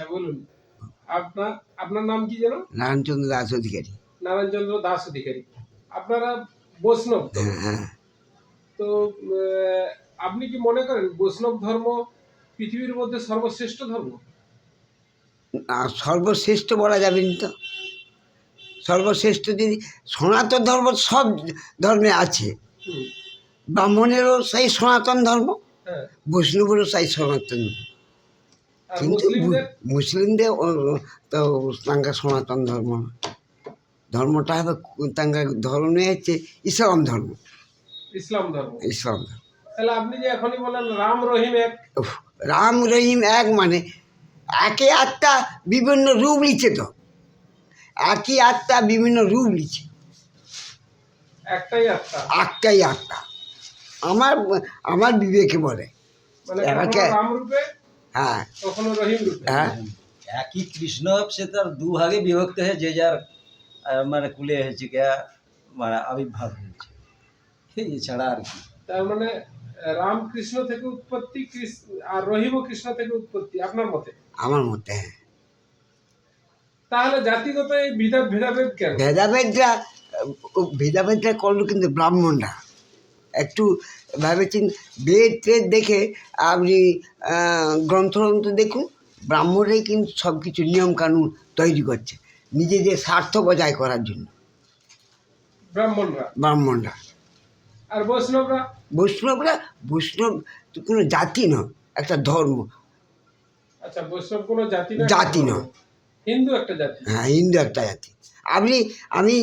আচ্ছা বলুন। আপনার আপনার নাম কি যেন? নারায়ণচন্দ্র দাস অধিকারী। নারায়ণচন্দ্র দাস অধিকারী। আপনারা বৈষ্ণব তো? হ্যাঁ হ্যাঁ। তো আপনি কি মনে করেন বৈষ্ণব ধর্ম পৃথিবীর মধ্যে সর্বশ্রেষ্ঠ ধর্ম? আর সর্বশ্রেষ্ঠ বলা যাবে না তো। সর্বশ্রেষ্ঠ যদি সনাতন ধর্ম সব ধর্মে আছে হুম, ব্রাহ্মণেরও সেই সনাতন ধর্ম হ্যাঁ। বৈষ্ণবেরও সেই সনাতন আর কিন্তু মুসলিমদের তো তাঙ্কা সনাতন ধর্ম। ধর্মটা হবে তাঙ্কা ধর্ম হচ্ছে ইসলাম ধর্ম। ইসলাম ধর্ম। ইসলাম ধর্ম। তাহলে আপনি যে এখনই বলেন রাম রহিম এক। রাম রহিম এক মানে একে আত্মা বিভিন্ন রূপ লিখছে তো। একই আত্মা বিভিন্ন রূপ লিখছে। একটাই আত্মা। একটাই আত্মা। আমার আমার বিবেকে বলে। মানে এটাকে- রাম রূপে হ্যাঁ। কখনো রহিম রূপে? হ্যাঁ। একই কৃষ্ণ সে তার দু ভাগে বিভক্ত হয়ে যে যার মানে কুলে হয়েছে গিয়া মানে আবির্ভাব হয়েছে। এছাড়া আর কি। তার মানে আহ, রাম কৃষ্ণ থেকে উৎপত্তি আর রহিম কৃষ্ণ থেকে উৎপত্তি আপনার মতে? আমার মতে হ্যাঁ। তাহলে জাতিগত এই বিধা ভেদাভেদ কেন? ভেদাভেদটা ভেদাভেদটা করল কিন্তু ব্রাহ্মণরা। একটু ভেবেছেন বেদ টেদ দেখে আপনি গ্রন্থগ্রন্থ দেখুন ব্রাহ্মণরাই কিন্তু সব কিছু নিয়মকানুন তৈরি করছে নিজেদের স্বার্থ বজায় করার জন্য। ব্রাহ্মণরা? ব্রাহ্মণরা। আর বৈষ্ণবরা? বৈষ্ণবরা বৈষ্ণব কোনো জাতি নয় একটা ধর্ম। আচ্ছা বৈষ্ণব কোনো জাতি না জাতি নয়। হিন্দু একটা জাতি। হ্যাঁ হিন্দু একটা জাতি। আপনি আমি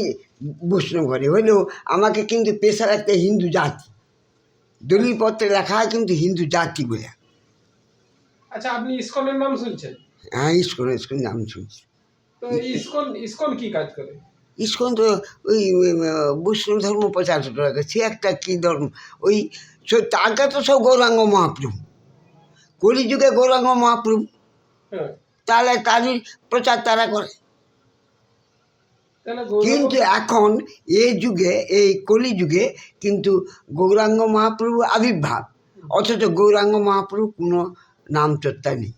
বৈষ্ণব ঘরে হলেও আমাকে কিন্তু পেশা একটা হিন্দু জাতি। দলিলপত্রে লেখা হয় কিন্তু হিন্দু জাতি বলে আচ্ছা আপনি ইসকনের নাম শুনছেন? হ্যাঁ ইস্কন ইস্কন নাম শুনছি। তো ইসকন ইসকন কি কাজ করে? ইস্কন তো ওই বৈষ্ণব ধর্ম প্রচার করে। সে একটা কি ধর্ম? ওই তারটা তো সব গৌরাঙ্গ মহাপ্রভু। কলিযুগে গৌরাঙ্গ মহাপ্রভু। হ্যাঁ। তাহলে তারই প্রচার তারা করে। কিন্তু এখন এই যুগে এই কলি যুগে কিন্তু গৌরাঙ্গ মহাপ্রভু আবির্ভাব। অথচ গৌরাঙ্গ মহাপ্রভু কোনো নাম চর্চা নেই।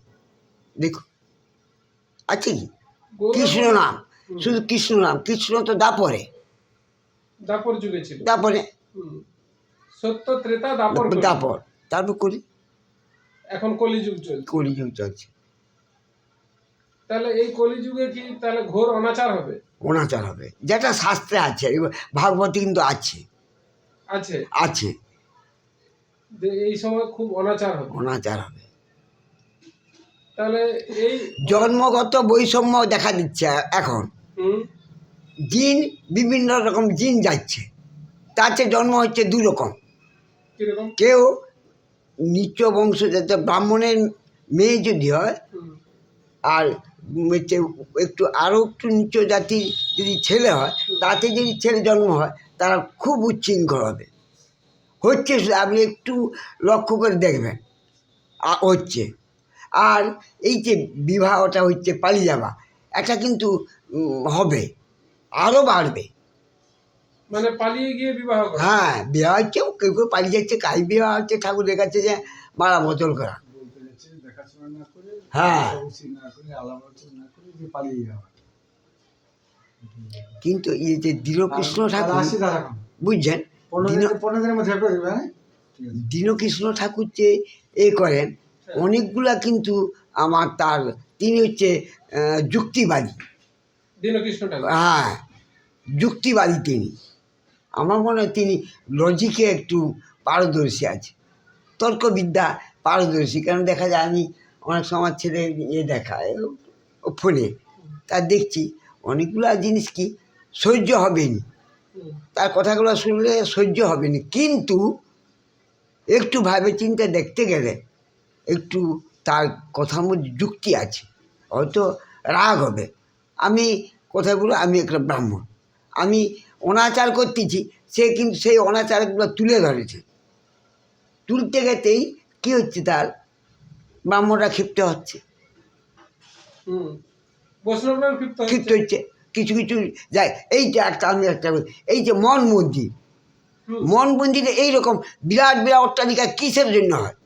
দেখো আছে কি? কৃষ্ণ নাম। শুধু কৃষ্ণ নাম। কৃষ্ণ তো দাপরে। দাপর যুগে ছিল। দাপরে। সত্য ত্রেতা দাপর। দাপর তারপর কলি? এখন কলিযুগ চলছে। কলিযুগ চলছে। তাহলে এই কলিযুগে কি তাহলে ঘোর অনাচার হবে? অনাচার হবে। যেটা শাস্ত্রে আছে ভাগবতী কিন্তু আছে। আছে। আছে। এই সময় খুব অনাচার হবে। অনাচার হবে। তাহলে এই জন্মগত বৈষম্য দেখা দিচ্ছে এখন। জিন বিভিন্ন রকম জিন যাচ্ছে। তাতে জন্ম হচ্ছে দু রকম। কেউ নিচ বংশজাত ব্রাহ্মণের মেয়ে যদি হয় আর একটু আরও একটু নিচ জাতির যদি ছেলে হয় তাতে যদি ছেলে জন্ম হয় তারা খুব উচ্ছৃঙ্খল হবে। হচ্ছে আপনি একটু লক্ষ্য করে দেখবেন হচ্ছে। আর এই যে বিবাহটা হচ্ছে পালিয়ে যাওয়া এটা কিন্তু হবে আরও বাড়বে। মানে পালিয়ে গিয়ে বিবাহ হ্যাঁ বিয়ে হচ্ছে কেউ কেউ পালিয়ে যাচ্ছে কাজ বিবাহ হচ্ছে ঠাকুরের কাছে যে মারা বদল করে। হ্যাঁ। কিন্তু এই যে দীনকৃষ্ণ ঠাকুর বুঝছেন? পনেরো দীন পনেরো দিনের মধ্যে হ্যাঁ দীনকৃষ্ণ ঠাকুর যে এ করেন অনেকগুলা কিন্তু আমার তার তিনি হচ্ছে যুক্তিবাদী। হ্যাঁ যুক্তিবাদী তিনি। আমার মনে হয় তিনি লজিকে একটু পারদর্শী আছে। তর্কবিদ্যা পারদর্শী কারণ দেখা যায় আমি অনেক সময় ছেলে ইয়ে দেখায় ফোনে। তা দেখছি অনেকগুলা জিনিস কি সহ্য হবে নি তার কথাগুলো শুনলে সহ্য হবে না কিন্তু একটু ভাবে চিন্তে দেখতে গেলে একটু তার কথার মধ্যে যুক্তি আছে। হয়তো রাগ হবে। আমি কথাগুলো, আমি একটা ব্রাহ্মণ। আমি অনাচার করতেছি, সে কিন্তু সেই অনাচারগুলো তুলে ধরেছে। তুলতে গেতেই কী হচ্ছে তার ব্রাহ্মণরা ক্ষিপ্ত হচ্ছে। ক্ষিপ্ত হচ্ছে? কিছু কিছু যায় এই যে একটা আমি একটা এই যে মন মন্দির। মন মন্দিরে এইরকম বিরাট বিরাট অট্টালিকা কিসের জন্য হয়?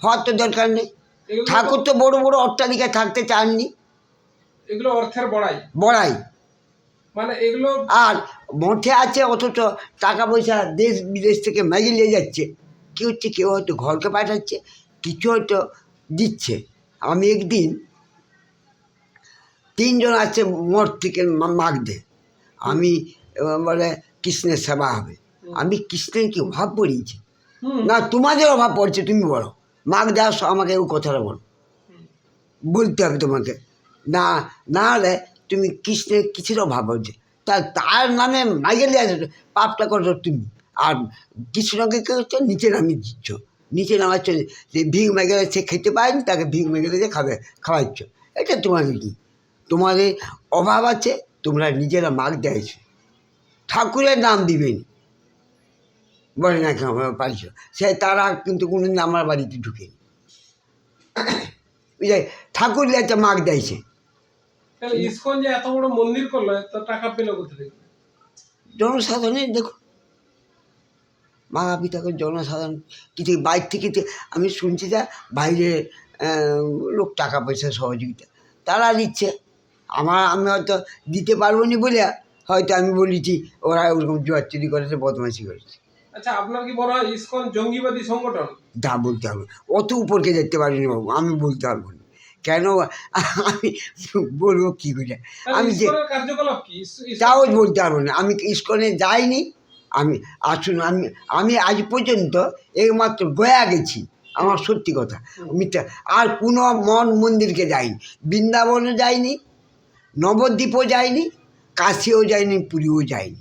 হওয়ার তো দরকার নেই। ঠাকুর তো বড় বড় অট্টালিকায় থাকতে চাননি। এগুলো অর্থের বড়াই। বড়াই। মানে এগুলো আর মঠে আছে অথচ টাকা পয়সা দেশ বিদেশ থেকে ম্যাগি নিয়ে যাচ্ছে। কী হচ্ছে? কেউ হয়তো ঘরকে পাঠাচ্ছে। কিছু হয়তো দিচ্ছে। আমি একদিন তিনজন আছে মঠ থেকে মাগদে আমি বলে কৃষ্ণের সেবা হবে। আমি কৃষ্ণের কি অভাব পড়িয়েছি। না তোমাদের অভাব পড়ছে তুমি বলো। মাগ সময় আমাকে ও কথাটা বলো। বলতে হবে তোমাকে। না না হলে তুমি কৃষ্ণের কিছুর অভাব হচ্ছে। তা তার নামে মাইগেলে আছে পাপটা করছ তুমি। আর কৃষ্ণকে কে হচ্ছে নিচে নামিয়ে দিচ্ছ। নিচে নামাচ্ছ যে ভিগ মেগেলে সে খেতে পায়নি তাকে ভিগ মেগেলে যে খাবে খাওয়াচ্ছ। এটা তোমাদের কি? তোমাদের অভাব আছে তোমরা নিজেরা মাগ দেয়ছ। ঠাকুরের নাম দিবেন। বলে না কেন পারছ। সে তারা কিন্তু কোনোদিন আমার বাড়িতে ঢুকেনি। বুঝলে? ঠাকুর একটা মাগ দিয়েছে। ইসকন যে এত বড় মন্দির করল তো টাকা পেল কোথা থেকে? জনসাধারণের দেখো মা পিতাকে জনসাধারণ কিছু বাইরে থেকে তে- আমি শুনছি যা বাইরে লোক টাকা পয়সা সহযোগিতা তারা দিচ্ছে। আমার আমি হয়তো দিতে পারব না বলে হয়তো আমি বলেছি ওরা ওরকম জোয়ার চুরি করেছে বদমাশি করেছে। আচ্ছা আপনার কি মনে হয় ইসকন জঙ্গিবাদী সংগঠন? যা বলতে হবে অত উপরকে যেতে পারিনি বাবু আমি বলতে পারব না। কেন? আমি বলব কী করে? আমি যে তাও বলতে পারব না। আমি ইস্কনে যাইনি? আমি আসুন, আমি আমি আজ পর্যন্ত একমাত্র গয়া গেছি, আমার সত্যি কথা। মিথ্যা আর কোনো মন মন্দিরকে যাইনি, বৃন্দাবনও যাইনি, নবদ্বীপও যাইনি, কাশিও যাইনি, পুরীও যাইনি।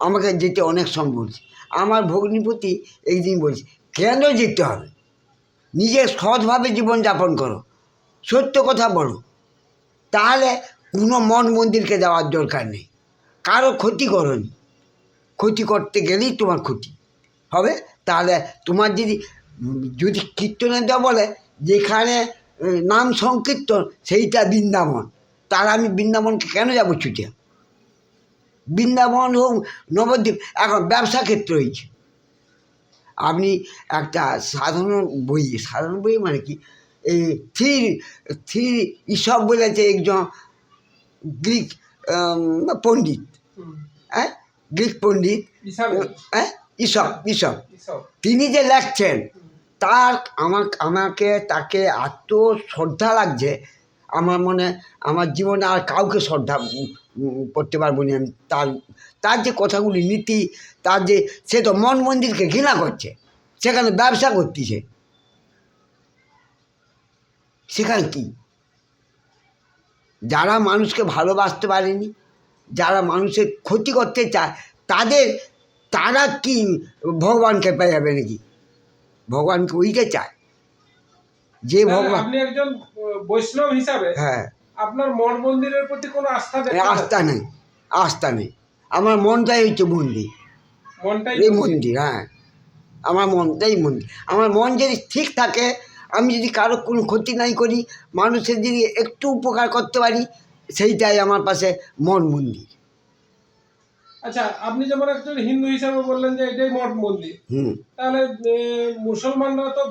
আমাকে যেতে অনেক সময় বলছে। আমার ভগ্নিপতি একদিন বলছে, কেন যেতে হবে? নিজে সৎভাবে জীবনযাপন করো। সত্য কথা বলো। তাহলে কোনো মন মন্দিরকে যাওয়ার দরকার নেই। কারও ক্ষতি করনি ক্ষতি করতে গেলেই তোমার ক্ষতি। হবে? তাহলে তোমার যদি যদি কীর্তনে দেওয়া বলে যেখানে নাম সংকীর্তন সেইটা বৃন্দাবন। তাহলে আমি বৃন্দাবনকে কেন যাব ছুটে বৃন্দাবন হোক নবদ্বীপ এখন ব্যবসা ক্ষেত্র হয়েছে। আপনি একটা সাধারণ বই সাধারণ বই মানে কি? এই থ্রি থ্রি ইসব বলেছে একজন গ্রিক পণ্ডিত। হ্যাঁ? গ্রিক পণ্ডিত হ্যাঁ? ইসব ইসব তিনি যে লেখছেন তার আমার আমাকে তাকে এত শ্রদ্ধা লাগছে আমার মনে আমার জীবনে আর কাউকে শ্রদ্ধা করতে পারব না আমি। তার তার যে কথাগুলি নীতি তার যে সে তো মন মন্দিরকে ঘৃণা করছে। সেখানে ব্যবসা করতেছে। সেখানে কি? যারা মানুষকে ভালোবাসতে পারেনি যারা মানুষের ক্ষতি করতে চায় তাদের তারা কি ভগবানকে পেয়ে যাবে নাকি? ভগবানকে ওইটা চায়? যে ভগবান আপনি একজন বৈষ্ণব হিসাবে হ্যাঁ। আপনার মঠ মন্দিরের প্রতি কোনো আস্থা আস্থা নেই আস্থা নেই। আমার মনটাই হচ্ছে মন্দির। মনটাই এই মন্দির হ্যাঁ। আমার মনটাই মন্দির। আমার মন যদি ঠিক থাকে আমি যদি কারও কোনো ক্ষতি নাই করি মানুষের যদি একটু উপকার করতে পারি সেইটাই আমার পাশে মন মন্দির। আচ্ছা আপনি যেমন একজন হিন্দু হিসাবে বললেন যে এটাই মঠ মন্দির হুম। তাহলে মুসলমানরা তো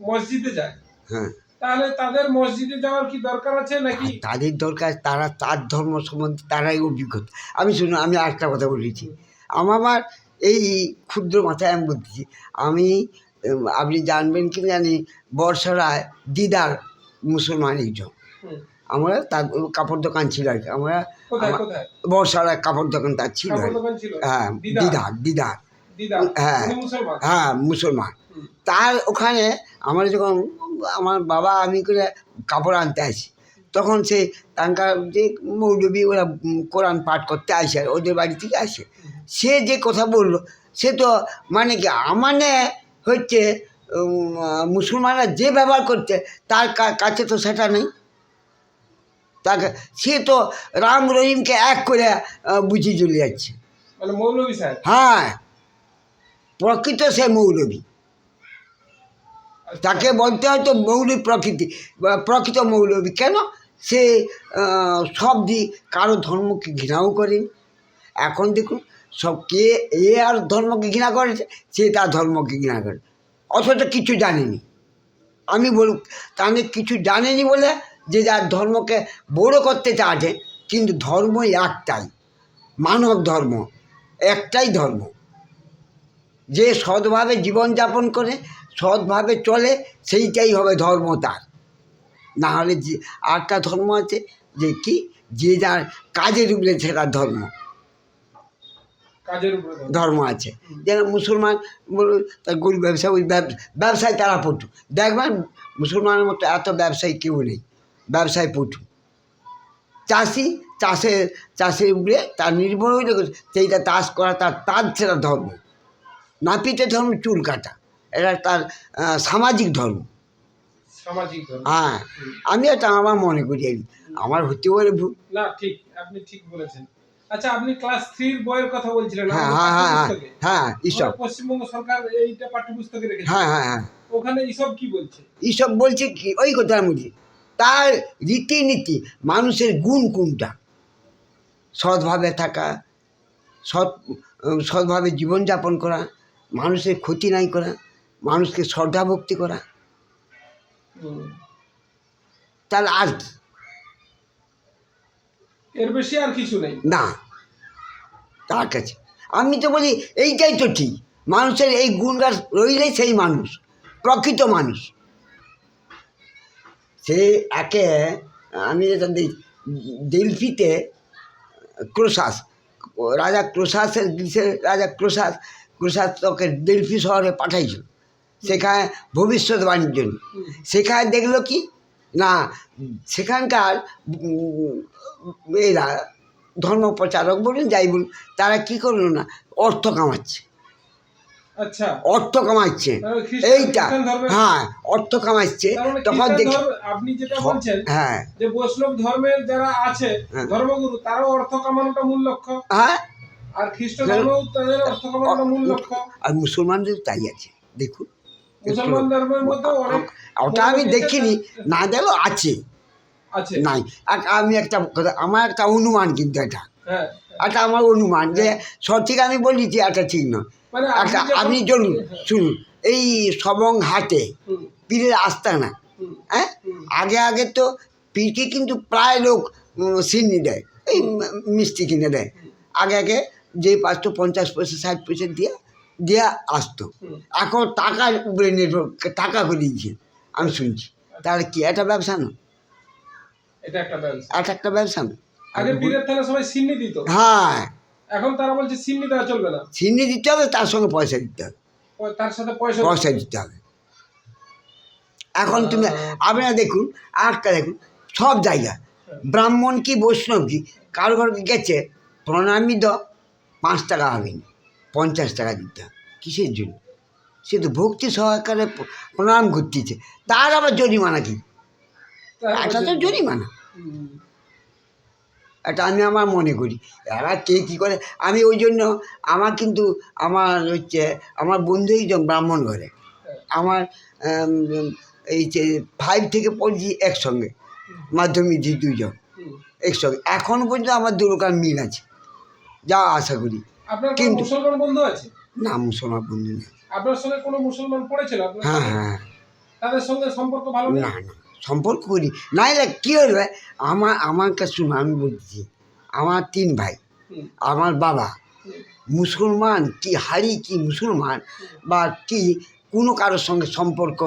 মসজিদে যায়। হ্যাঁ। তাহলে তাদের মসজিদে যাওয়ার কি দরকার আছে নাকি? তাদের দরকার তারা তার ধর্ম সম্বন্ধে তারাই অভিজ্ঞতা আমি শুনুন আমি আরেকটা কথা বলেছি। আমার এই ক্ষুদ্র মাথায় আমি বলতেছি আমি আপনি জানবেন কি জানি বর্ষরায় দিদার মুসলমান একজন। হুম, আমরা তার কাপড় দোকান ছিল আর কি। আমরা বর্ষারায় কাপড় দোকান তার ছিল হ্যাঁ দিদার। দিদার হ্যাঁ। হ্যাঁ মুসলমান। তার ওখানে আমরা যখন আমার বাবা আমি করে কাপড় আনতে আসি তখন সে তাঙ্কার যে মৌলবী ওরা কোরআন পাঠ করতে আসে আর ওদের বাড়ি থেকে আসে। সে যে কথা বলল সে তো মানে কি আমানে হচ্ছে মুসলমানরা যে ব্যবহার করছে তার কাছে তো সেটা নেই। তাকে সে তো রাম রহিমকে এক করে বুঝিয়ে চলে যাচ্ছে। মানে হ্যাঁ প্রকৃত সে মৌলবী তাকে বলতে হয়তো মৌলিক প্রকৃতি প্রকৃত মৌলবী কেন? সে সব দিক কারও ধর্মকে ঘৃণাও করেন এখন দেখুন সব কে এ আর ধর্মকে ঘৃণা করেছে সে তার ধর্মকে ঘৃণা করে। অথচ কিছু জানেনি। আমি বলুক তাহলে কিছু জানেনি বলে যে যার ধর্মকে বড় করতে চাচ্ছে কিন্তু ধর্মই একটাই মানব ধর্ম একটাই ধর্ম। যে সৎভাবে জীবনযাপন করে সৎভাবে চলে সেইটাই হবে ধর্ম তার। না হলে যে আরেকটা ধর্ম আছে যে কি? যে যার কাজের উপরে সেটা ধর্ম। কাজের উপরে ধর্ম। আছে। যেন মুসলমান তার গরিব ব্যবসা ওই ব্যব- ব্যবসায় তারা পটু। দেখবেন মুসলমানের মতো এত ব্যবসায়ী কেউ নেই। ব্যবসায় পটু। চাষি চাষের চাষের উপরে তার নির্ভর হইলে সেইটা চাষ করা তার তার সেটা ধর্ম। নাপিতে ধর্ম চুল কাটা। এটা তার সামাজিক ধর্ম। সামাজিক হ্যাঁ আমি এটা আমার মনে করি আমার হতে পারে ভুল। না ঠিক আপনি ঠিক বলেছেন। আচ্ছা আপনি ক্লাস থ্রির বইয়ের কথা বলছিলেন। হ্যাঁ হ্যাঁ হ্যাঁ হ্যাঁ। হ্যাঁ আমাদের পশ্চিমবঙ্গ সরকার এইটা পাঠ্যপুস্তকে রেখেছে। হ্যাঁ হ্যাঁ হ্যাঁ। ওখানে এইসব কি বলছে? এইসব বলছে কি? ওই কথার মধ্যে তার রীতিনীতি মানুষের গুণ কোনটা? সৎভাবে থাকা সৎ সৎভাবে জীবনযাপন করা মানুষের ক্ষতি নাই করা মানুষকে শ্রদ্ধা ভক্তি করা। তাহলে আর কি? এর বেশি আর কিছু নেই। না তার কাছে। আমি তো বলি এইটাই তো ঠিক। মানুষের এই গুণগান রইলেই সেই মানুষ প্রকৃত মানুষ। সে একে, আমি যেটা দেখি দিলফিতে ক্রোশাস। রাজা ক্রোশাসের গ্রীসের রাজা ক্রোশাস ক্রোশাস তোকে দিলফি শহরে পাঠাইছিল। সেখানে ভবিষ্যৎবাণীর জন্য সেখানে দেখল কি? না, সেখানকার এরা ধর্ম প্রচারক বলুন, যাই বলুন, তারা কি করল না? অর্থ কামাচ্ছে। অর্থ কামাচ্ছে এইটা হ্যাঁ অর্থ কামাচ্ছে মানে তখন দেখি আপনি যেটা বলছেন হ্যাঁ। যে বৈষ্ণব ধর্মের যারা আছে হ্যাঁ। ধর্মগুরু তারাও অর্থ কামানোটা মূল লক্ষ্য। হ্যাঁ। আর খ্রিস্ট হ্যাঁ। ধর্মেও তাদের অর্থ কামানোটা মূল লক্ষ্য। আর মুসলমানদের তাই আছে দেখুন। মুসলমান ধর্মের মধ্যে অনেক ওটা আমি দেখিনি না দেখলেও আছে। নাই। আমি একটা কথা আমার একটা অনুমান কিন্তু এটা। হ্যাঁ। এটা আমার অনুমান যে সঠিক আমি বলি যে এটা ঠিক নয়। একটা যখন- আপনি চলুন শুনুন এই সবং হাটে পীরের আস্তানা হ্যাঁ? আগে আগে তো পীরকে কিন্তু প্রায় লোক সিন্নি দেয় এই মিষ্টি কিনে দেয়। আগে আগে যে পাঁচশো পঞ্চাশ পয়সা ষাট পয়সা দিয়ে দিয়ে আসতো। এখন টাকার উপরে নির্ভর টাকা করে দিয়েছে। আমি শুনছি। তাহলে কি একটা ব্যবসা না? এটা একটা ব্যবসা। একটা ব্যবসা না? আগে বীরের সবাই সিন্নি দিত। হ্যাঁ। এখন তারা বলছে সিন্নি দেওয়া চলবে না। সিন্নি দিতে হবে তার সঙ্গে পয়সা দিতে হবে। তার সাথে পয়সা পয়সা দিতে হবে। এখন তুমি আপনারা দেখুন আরেকটা দেখুন সব জায়গা। ব্রাহ্মণ কি বৈষ্ণব কি কারও ঘর গেছে প্রণামী দ পাঁচ টাকা হবে না পঞ্চাশ টাকা দিতে হবে। কিসের জন্য? সে তো ভক্তি সহকারে প্রণাম করতেছে। তার আবার জরিমানা কি? এটা তো জরিমানা। এটা আমি আমার মনে করি। এবার কে কী করে? আমি ওই জন্য আমার কিন্তু আমার হচ্ছে আমার বন্ধু একজন ব্রাহ্মণ ঘরে। আমার এই যে ফাইভ থেকে পড়ছি একসঙ্গে মাধ্যমিক যে দুইজন একসঙ্গে। এখন পর্যন্ত আমার দুরকার মিল আছে যা আশা করি। কিন্তু- মুসলমান বন্ধু আছে? না মুসলমান বন্ধু নেই। আপনার সঙ্গে কোনো মুসলমান পড়েছিল হ্যাঁ হ্যাঁ। তাদের সঙ্গে সম্পর্ক ভালো না না। সম্পর্ক করি। না এলে কী হলো আমার আমার কাছে শুনো আমি বলছি আমার তিন ভাই আমার বাবা মুসলমান কি হারি কি মুসলমান বা কি কোনো কারোর সঙ্গে সম্পর্ক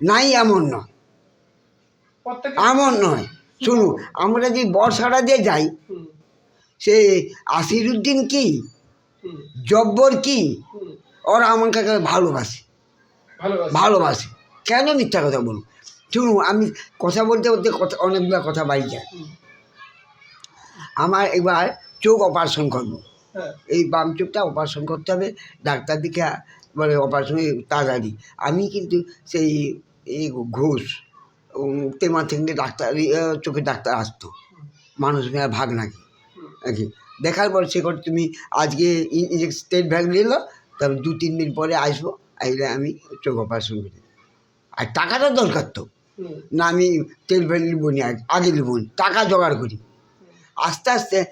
নাই এমন নয়। এমন নয়। শুনুন আমরা যে বর্ষাটা দিয়ে যাই সে আসিরুদ্দিন কি? জব্বর কি? ওরা আমাকে ভালোবাসে। ভালোবাসে। কেন মিথ্যা কথা বলুন শুনুন আমি কথা বলতে বলতে কথা অনেকগুলো কথা বাড়ি যায়। আমার এবার চোখ অপারেশন করব। হ্যাঁ। এই বাম চোখটা অপারেশন করতে হবে ডাক্তার দিকে বলে অপারেশন তাড়াতাড়ি। আমি কিন্তু সেই এই ঘোষ তেমা থেকে ডাক্তার চোখে ডাক্তার আসতো। মানুষ মেয়ের ভাগ নাকি? নাকি? দেখার পর সে করে তুমি আজকে স্টেট ব্যাগ নিল তারপর দু তিন দিন পরে আসব আসলে আমি চোখ অপারেশন করি আর টাকাটা দরকার তো। না আমি তেল ফেল নিবো আগে- নিবো টাকা জোগাড় করি। আস্তে আস্তে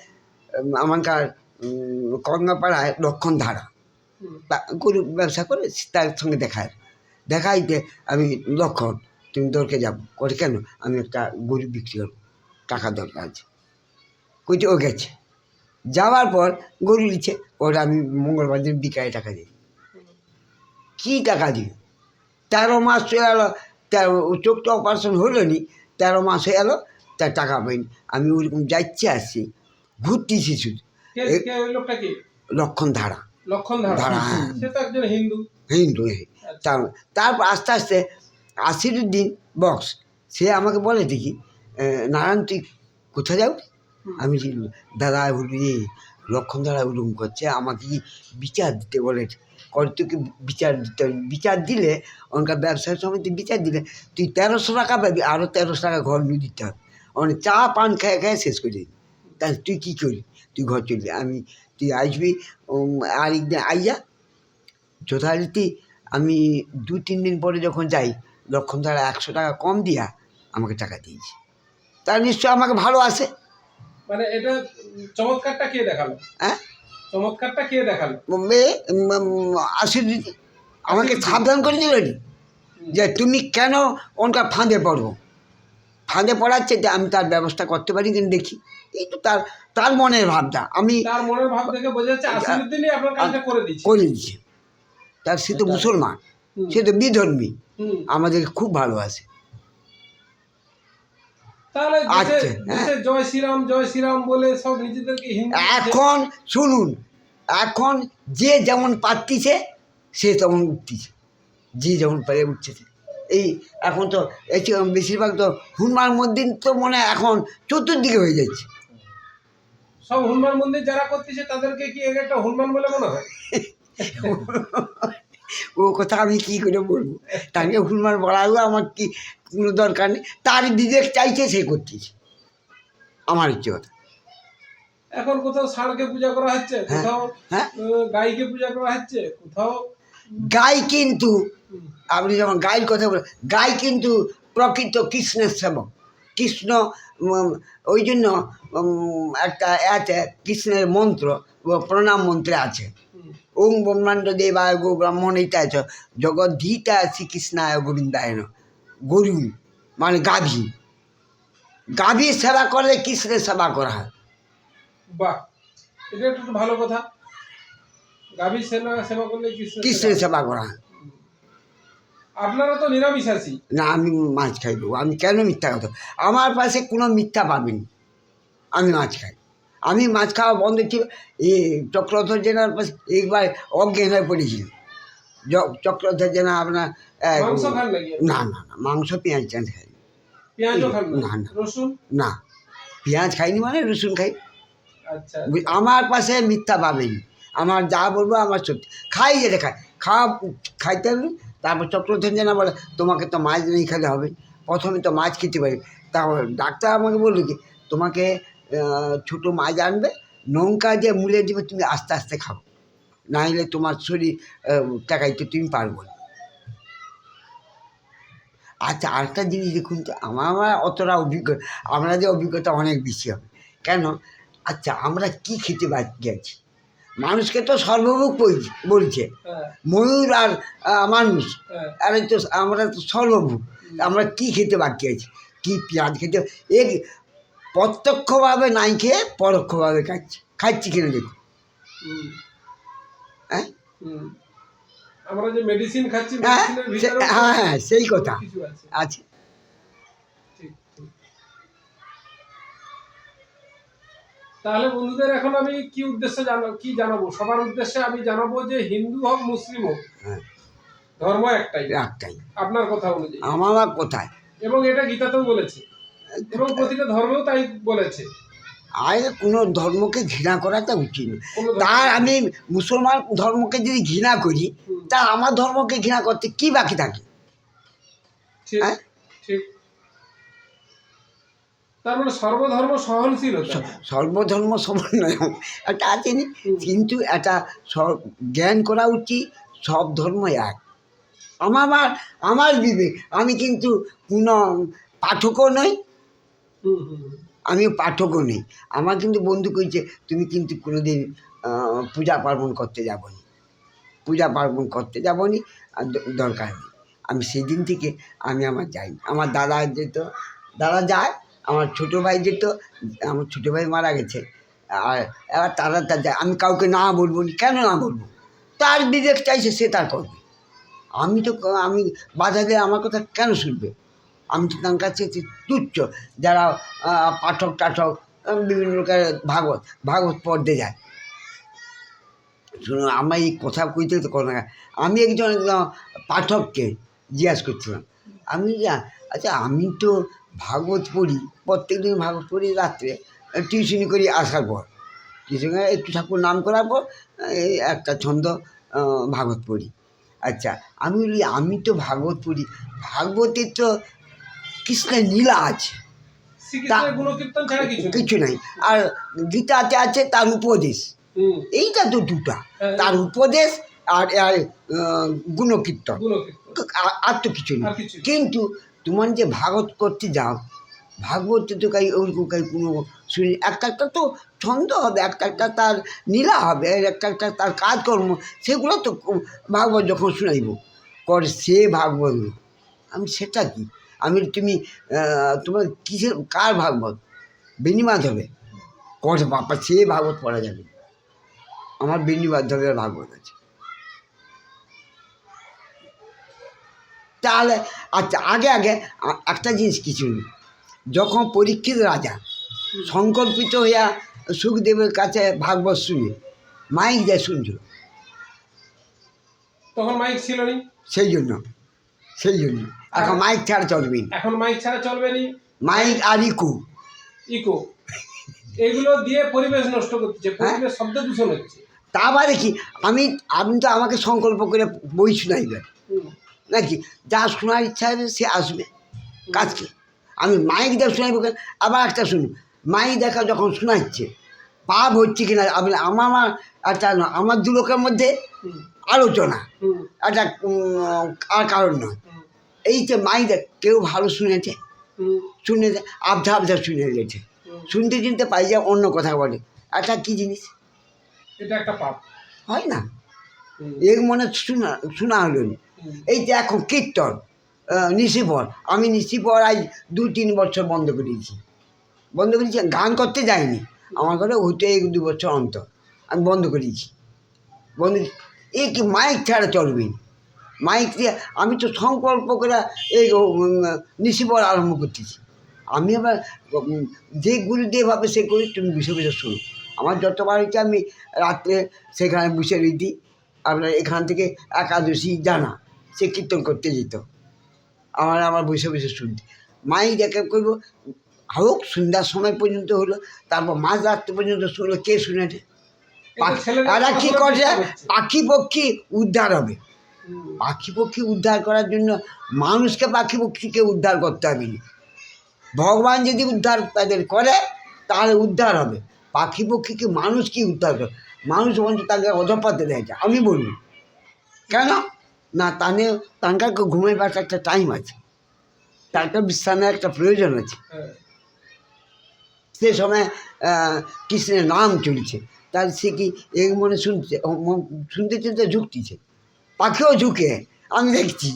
উম, কঙ্গাপাড়ায় লক্ষণ ধারা। গরু ব্যবসা করে তার সঙ্গে দেখায়। দেখাইতে আমি লক্ষণ তুমি দরকে যাব। করে কেন? আমি একটা গরু বিক্রি করব টাকা দরকার আছে। কইতে ও গেছে। যাওয়ার পর গরু নিচ্ছে ওটা আমি মঙ্গলবার দিন বিকালে টাকা দিই। কী টাকা দিই তেরো মাস চলে গেলো তেরো ও চোখটা অপারেশন হলো নি তেরো মাস হয়ে গেলো তার টাকা পাইনি। আমি ওরকম যাচ্ছি আসছি ঘুরতেছি শুধু। লক্ষণ ধারা। লক্ষণ ধারা। ধারা, হ্যাঁ। হিন্দু। হিন্দু তার তারপর আস্তে আস্তে আশির দিন বক্স। সে আমাকে বলে দেখি "এ, নারায়ণ তুই কোথায় যাও আমি দাদা বলি "এ, লক্ষণ দাদা ওরকম করছে আমাকে কি বিচার দিতে বলে কর তুই বিচার দিতে হবে? বিচার দিলে ওনকার ব্যবসার সমিতি বিচার দিলে তুই তেরোশো টাকা পাবি আরও তেরোশো টাকা ঘর নিয়ে দিতে হবে। অনেক চা পান খেয়ে খেয়ে শেষ করে দিবি। তা তুই কী করবি? তুই ঘর চলবি। আমি তুই আসবি আর একদিন আইয়া যথারীতি আমি দু তিন দিন পরে যখন যাই লক্ষণ তারা একশো টাকা কম দিয়া আমাকে টাকা দিয়েছে তার নিশ্চয় আমাকে ভালো আসে মানে এটা চমৎকারটা কে দেখাল? হ্যাঁ? চমৎকারটা কে দেখাল? আসি দিদি আমাকে সাবধান করে দিল নি? যে তুমি কেন ওনকার ফাঁদে পড়ব ফাঁদে পড়াচ্ছে যে আমি তার ব্যবস্থা করতে পারি কিন্তু দেখি। এই তো তার তার মনের ভাবটা। আমি তার মনের ভাব থেকে বোঝা যাচ্ছে আসিরুদ্দিনই আপনার কাজটা করে দিচ্ছে করে দিচ্ছি তার সে তো মুসলমান। সে তো বিধর্মী। আমাদেরকে খুব ভালোবাসে। তাহলে আচ্ছা, হ্যাঁ। জয় শ্রীরাম জয় শ্রীরাম বলে সব নিজেদেরকে এখন শুনুন। এখন যে যেমন পারতিছে সে তেমন উঠতিছে। যে যেমন পারে উঠতেছে। এই এখন তো এই বেশিরভাগ তো হনুমান মন্দির তো মনে হয় এখন চতুর্দিকে হয়ে যাচ্ছে। সব হনুমান মন্দির যারা করতেছে তাদেরকে কি একটা হনুমান বলে মনে হয়? ও কথা আমি কী করে বলব? তাকে হনুমান বলারও আমার কি কোনো দরকার নেই। তার বিবেক চাইছে সে করতেছে। আমার ইচ্ছে কথা। এখন কোথাও ষাঁড়কে পূজা করা হচ্ছে হ্যাঁ, কোথাও হ্যাঁ। গাইকে পূজা করা হচ্ছে কোথাও গাই কিন্তু আপনি যখন গাইয়ের কথা বলেন গাই কিন্তু প্রকৃত কৃষ্ণের সেবক। কৃষ্ণ ওই জন্য একটা এতে কৃষ্ণের মন্ত্র প্রণাম মন্ত্রে আছে। ওং ব্রহ্মাণ্ড দেবায় গো ব্রাহ্মণ ইত্যাচ জগদ্ধীতা শ্রীকৃষ্ণায় গোবিন্দায় ন গরু মানে গাভী। গাভীর সেবা করলে কৃষ্ণের সেবা করা হয়। বাহ এটা একটু ভালো কথা। গাভীর সেবা সেবা করলে কৃষ্ণ কৃষ্ণের সেবা করা আপনারা তো নিরামিষাসী না আমি মাছ খাই আমি কেন মিথ্যা কথা? আমার পাশে কোনো মিথ্যা পাবেন আমি মাছ খাই। আমি মাছ খাওয়া বন্ধ ছিল এই চক্রধর জেনার পাশে একবার অজ্ঞান হয়ে পড়েছিল। চক্রধর জেনা আপনার না না না মাংস পেঁয়াজ চাঁদ খাই। পেঁয়াজও না, না না। রসুন? না পেঁয়াজ খাইনি মানে রসুন খাই। আমার পাশে মিথ্যা পাবেন আমার যা বলব আমার সত্যি। খাই যেটা খাই। খাওয়া খাইতে হবে। তারপর চক্রধর জানা বলে তোমাকে তো মাছ নেই খেলে হবে। প্রথমে তো মাছ খেতে পারি। তারপর ডাক্তার আমাকে বলল কি তোমাকে ছোটো মাছ আনবে নৌকা দিয়ে মুলে দিবে তুমি আস্তে আস্তে খাও। নাহলে তোমার শরীর টাকাইতে তুমি পারব না। আচ্ছা আরেকটা জিনিস দেখুন তো আমার আমার অতটা অভিজ্ঞতা আমরা যে অভিজ্ঞতা অনেক বেশি হবে। কেন? আচ্ছা আমরা কি খেতে বাকি আছি মানুষকে তো সর্বভোগ বলছে। হ্যাঁ। ময়ূর আর মানুষ। হ্যাঁ। আরে তো আমরা তো সর্বভোগ। আমরা কি খেতে বাকি আছি কি পেঁয়াজ খেতে এর প্রত্যক্ষভাবে নাই খেয়ে পরোক্ষভাবে খাচ্ছি খাচ্ছি কিনা দেখুন হ্যাঁ? আমরা যে মেডিসিন খাচ্ছি হ্যাঁ? হ্যাঁ হ্যাঁ সেই কথা। আছে। তাহলে বন্ধুদের এখন আমি কি উদ্দেশ্যে জানো কি জানাব? সবার উদ্দেশ্যে আমি জানাব যে হিন্দু হোক মুসলিম হোক হ্যাঁ। ধর্ম একটাই। একটাই। আপনার কথা অনুযায়ী। আমার কোথায়? এবং এটা গীতাতেও বলেছে। এবং প্রতিটা ধর্মেও তাই বলেছে। আর কোনো ধর্মকে ঘৃণা করাটা উচিত না। তার আমি মুসলমান ধর্মকে যদি ঘৃণা করি তা আমার ধর্মকে ঘৃণা করতে কি বাকি থাকে? ঠিক হ্যাঁ? তার মানে সর্বধর্ম সহনশীলতা। সর্বধর্ম সমন্বয়। একটা আছে নি কিন্তু একটা সব জ্ঞান করা উচিত সব ধর্ম এক। আমার আমার বিবেক আমি কিন্তু কোনো পাঠকও নই। আমি পাঠকও নেই। আমার কিন্তু বন্ধু কইছে তুমি কিন্তু কোনোদিন পূজা পার্বণ করতে যাব নি পূজা পার্বণ করতে যাব নি আর দরকার নেই। আমি সেই দিন থেকে আমি আমার যাই আমার দাদা যেত দাদা যায় আমার ছোটো ভাই যেত আমার ছোটো ভাই মারা গেছে। আর এবার তারা যায়, আমি কাউকে না বলব কেন না বলব? তার বিবেক চাইছে, সে তার করবে। আমি তো আমি বাধা দিয়ে আমার কথা কেন শুনবে? আমি তো তার কাছে তুচ্ছ, যারা পাঠক, টাঠক বিভিন্ন লোকের ভাগবত ভাগবত পর্দে যায়। শুনুন, আমার এই কথা কইতে তো কোনো আমি একজন পাঠককে জিজ্ঞাসা করছিলাম। আমি আচ্ছা আমি তো ভাগবত পড়ি প্রত্যেক দিন ভাগবত পড়ি রাত্রে টিউশনি করি আসার পর। টিউশনি একটু ঠাকুর নাম করার পর এই একটা ছন্দ ভাগবত পড়ি আচ্ছা আমি বলি আমি তো ভাগবত পড়ি ভাগবতের তো কৃষ্ণের নীলা আছে। কিছু নাই। আর গীতাতে আছে তার উপদেশ। এইটা তো দুটা। হ্যাঁ, তার উপদেশ আর গুণকীর্তন। আর- তো কিছু নেই। কিন্তু তোমার যে ভাগবত করতে যাও, ভাগবতে তো কাই ওরকম কাই কোনো শুনি একটা একটা তো ছন্দ হবে একটা একটা তার নীলা হবে একটা একটা তার কাজকর্ম, সেগুলো তো ভাগবত যখন শুনাইব, কর সে ভাগবত আমি সেটা কি? আমি তুমি তোমার কিসের, কার ভাগবত? বেণী মাধবে করে বাপা সে ভাগবত পড়া যাবে। আমার বেণী মাধবের ভাগবত আছে। তাহলে আচ্ছা আগে আগে একটা জিনিস কিছু নেই। যখন পরীক্ষিত রাজা সংকল্পিত হইয়া সুখদেবের কাছে ভাগবত শুনে মাইক দিয়ে শুনছিল। তখন মাইক ছিল নি? সেই জন্য সেই জন্য। এখন মাইক ছাড়া চলবে না। এখন মাইক ছাড়া চলবে নি? মাইক আর ইকো। ইকো। এগুলো দিয়ে পরিবেশ নষ্ট করছে পরিবেশ শব্দ দূষণ হচ্ছে। তা বাদে কি আমি আপনি তো আমাকে সংকল্প করে বই শুনাইবেন। নাকি? যা শোনার ইচ্ছা হবে সে আসবে। কাজকে আমি মাইক দিয়ে শোনাইব কেন? আবার একটা শুনুন। মাইক দেখা যখন শোনাচ্ছে পাপ হচ্ছে কিনা আপনি আমার আমার একটা আমার দু লোকের মধ্যে আলোচনা। একটা আর কারণ নয়। এই যে মাইক দেখ কেউ ভালো শুনেছে? শুনে আবধা আবধা শুনে গেছে শুনতে শুনতে পাই যে অন্য কথা বলে। একটা কী জিনিস? এটা একটা পাপ। হয় না? এর মনে শোনা শোনা হলো না। এই যে এখন কীর্তন নিশিপর আমি নিশিপর আজ দু তিন বছর বন্ধ করেছি বন্ধ করেছি গান করতে যাইনি। আমার ঘরে হইতে এক দু বছর অন্তর। আমি বন্ধ করেছি বন্ধ এ কি মাইক ছাড়া চলবে। মাইক দিয়ে আমি তো সংকল্প করে এই নিশিপর আরম্ভ করতেছি। আমি আবার যে গুরুদেব হবে সে করি তুমি বসে বসে শুনো। আমার যতবার হচ্ছে আমি রাত্রে সেখানে বসে রইতি। আপনার এখান থেকে একাদশী জানা। সে কীর্তন করতে যেত। আমার আমার বসে বসে শুনতে। মাই দেখে করব হোক সন্ধ্যার সময় পর্যন্ত হলো তারপর মাঝ রাত্রে পর্যন্ত শুনলো কে শুনেছে? তারা কী করছে? পাখি পক্ষী উদ্ধার হবে। পাখি পক্ষী উদ্ধার করার জন্য মানুষকে পাখি পক্ষীকে উদ্ধার করতে হবে না। ভগবান যদি উদ্ধার তাদের করে তাহলে উদ্ধার হবে। পাখি পক্ষীকে মানুষ কি উদ্ধার করে? মানুষ বন্ধু তাকে অধপাতে দেয় আমি বলব। কেন? না তানে তাঙ্কার ঘুমাইবার একটা টাইম আছে। তার বিশ্রামের একটা প্রয়োজন আছে। সে সময় কৃষ্ণের নাম চলছে। তার সে কি এই মনে শুনছে শুনতে শুনতে ঝুঁকতিছে। পাখিও ঝুঁকে, আমি দেখছি।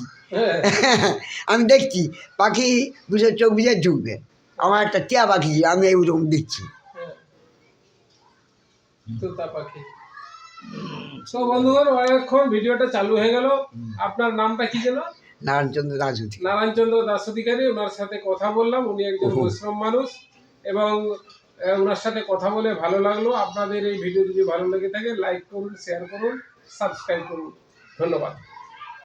আমি দেখছি, পাখি বুঝে চোখ বুঝে ঝুঁকবে। আমার একটা টিয়া পাখি, আমি এইরকম দেখছি। পাখি। তো বন্ধুগণ অনেকক্ষণ ভিডিওটা চালু হয়ে গেল। আপনার নামটা কি যেন? নারায়ণচন্দ্র দাস নারায়ণচন্দ্র দাস অধিকারী ওনার সাথে কথা বললাম। উনি একজন পরিশ্রম মানুষ এবং ওনার সাথে কথা বলে ভালো লাগল। আপনাদের এই ভিডিও যদি ভালো লেগে থাকে লাইক করুন শেয়ার করুন সাবস্ক্রাইব করুন। ধন্যবাদ।